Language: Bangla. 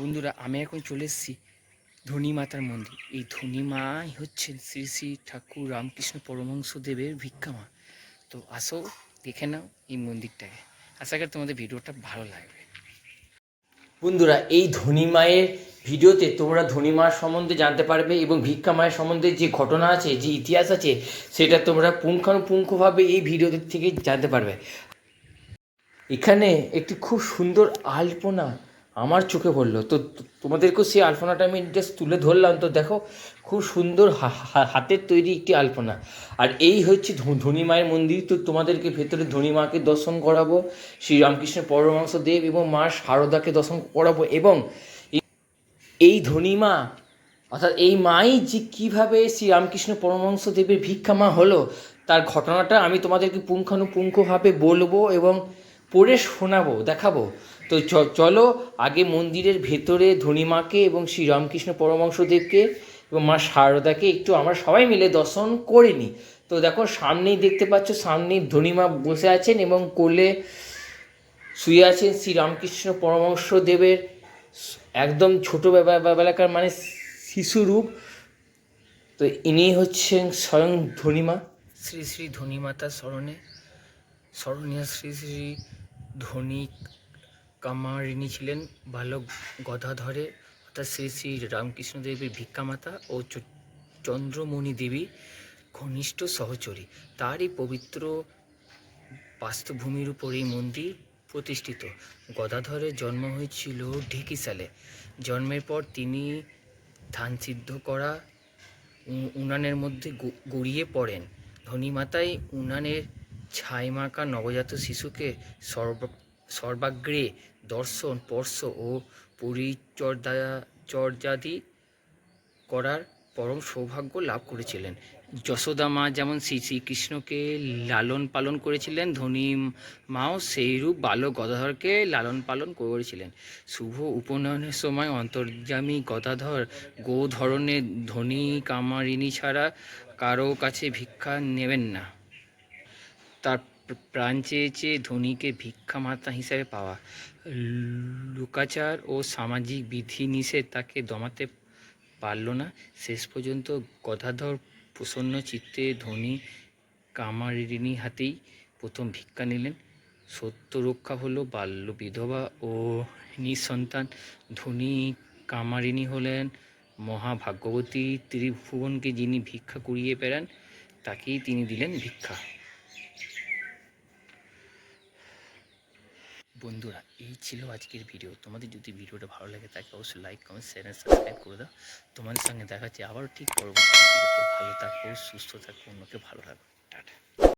বন্ধুরা, আমি এখন চলে এসেছি ধনী মাতার মন্দির। এই ধনী মাই হচ্ছেন শ্রী শ্রী ঠাকুর রামকৃষ্ণ পরমহংস দেবের ভিক্ষা মা। তো আসো, দেখে নাও এই মন্দিরটাকে। আশা করি তোমাদের ভিডিওটা ভালো লাগবে। বন্ধুরা, এই ধনী মায়ের ভিডিওতে তোমরা ধনী মার সম্বন্ধে জানতে পারবে এবং ভিক্ষা মায়ের সম্বন্ধে যে ঘটনা আছে, যে ইতিহাস আছে, সেটা তোমরা পুঙ্খানুপুঙ্খভাবে এই ভিডিও থেকে জানতে পারবে। এখানে একটি খুব সুন্দর আলপনা আমার চোখে পড়ল। তো তোমাদেরকেও সেই আলপনাটা আমি জাস্ট তুলে ধরলাম। তো দেখো, খুব সুন্দর হাতের তৈরি একটি আলপনা। আর এই হচ্ছে ধনী মায়ের মন্দির। তো তোমাদেরকে ভেতরে ধনী মাকে দর্শন করাবো। শ্রী রামকৃষ্ণ পরমহংস দেব এবং মা শারদাকে দর্শন করাবো এবং এই- ধনী মা, অর্থাৎ এই মাই যে কীভাবে শ্রী রামকৃষ্ণ পরমহংস দেবের ভিক্ষা মা হলো, তার ঘটনাটা আমি তোমাদেরকে পুঙ্খানুপুঙ্খভাবে বলব এবং পড়ে শোনাবো, দেখাবো। তো চলো আগে মন্দিরের ভেতরে ধনীমাকে এবং শ্রী রামকৃষ্ণ এবং মা শারদাকে একটু আমরা সবাই মিলে দর্শন করে নিই। তো দেখো সামনেই দেখতে পাচ্ছ, সামনেই ধনীমা বসে আছেন এবং কোলে শুয়ে আছেন শ্রী রামকৃষ্ণ পরমহংস দেবের একদম ছোটো বেলাকার মানে শিশুরূপ তো ইনি হচ্ছেন স্বয়ং ধনীমা। শ্রী শ্রী ধনীমাতার স্মরণে। স্মরণীয় শ্রী শ্রী ধনী কামারিনী ছিলেন বালক গদাধরে, অর্থাৎ শ্রী শ্রী রামকৃষ্ণ দেবীর ভিক্ষামাতা ও চন্দ্রমণি দেবী ঘনিষ্ঠ সহচরী। তারই পবিত্র বাস্তুভূমির উপর এই মন্দির প্রতিষ্ঠিত। গদাধরের জন্ম হয়েছিল ঢেকিসালে জন্মের পর তিনি ধান সিদ্ধ করা উনানের মধ্যে গড়িয়ে পড়েন। ধনীমাতাই উনানের ছাই মাখা নবজাত শিশুকে সর্ব সর্বাগ্রে দর্শন, স্পর্শ ও পরিচর্যা চর্যাদি করার পরম সৌভাগ্য লাভ করেছিলেন। যশোদা মা যেমন শ্রী শ্রীকৃষ্ণকে লালন পালন করেছিলেন, ধনী মাও সেইরূপ বালক গদাধরকে লালন পালন করেছিলেন। শুভ উপনয়নের সময় অন্তর্যামী গদাধর গো ধরনের ধনী কামারিনী ছাড়া কারও কাছে ভিক্ষা নেবেন না। তার প্রাণ চেয়েছে ধনীকে ভিক্ষা মাতা হিসাবে পাওয়া। লুকাচার ও সামাজিক বিধিনিষেধ তাকে দমাতে পারল না। শেষ পর্যন্ত গদাধর প্রসন্ন চিত্তে ধনী কামারিনী হাতেই প্রথম ভিক্ষা নিলেন। সত্য রক্ষা হলো বাল্য বিধবা ও নিঃসন্তান। ধনী কামারিনী হলেন মহাভাগ্যবতী ত্রিভুবনকে যিনি ভিক্ষা কুড়িয়ে বেড়ান, তাকেই তিনি দিলেন ভিক্ষা। বন্ধুরা, এই ছিল আজকের ভিডিও তোমাদের যদি ভিডিওটা ভালো লাগে, তাকে অবশ্যই like comment share and subscribe করে দাও। তোমাদের সঙ্গে দেখা আবারও ঠিক পরবর্তী ভালো থাকো, সুস্থ থাকো, অন্যকে ভালো রাখো। টাটা।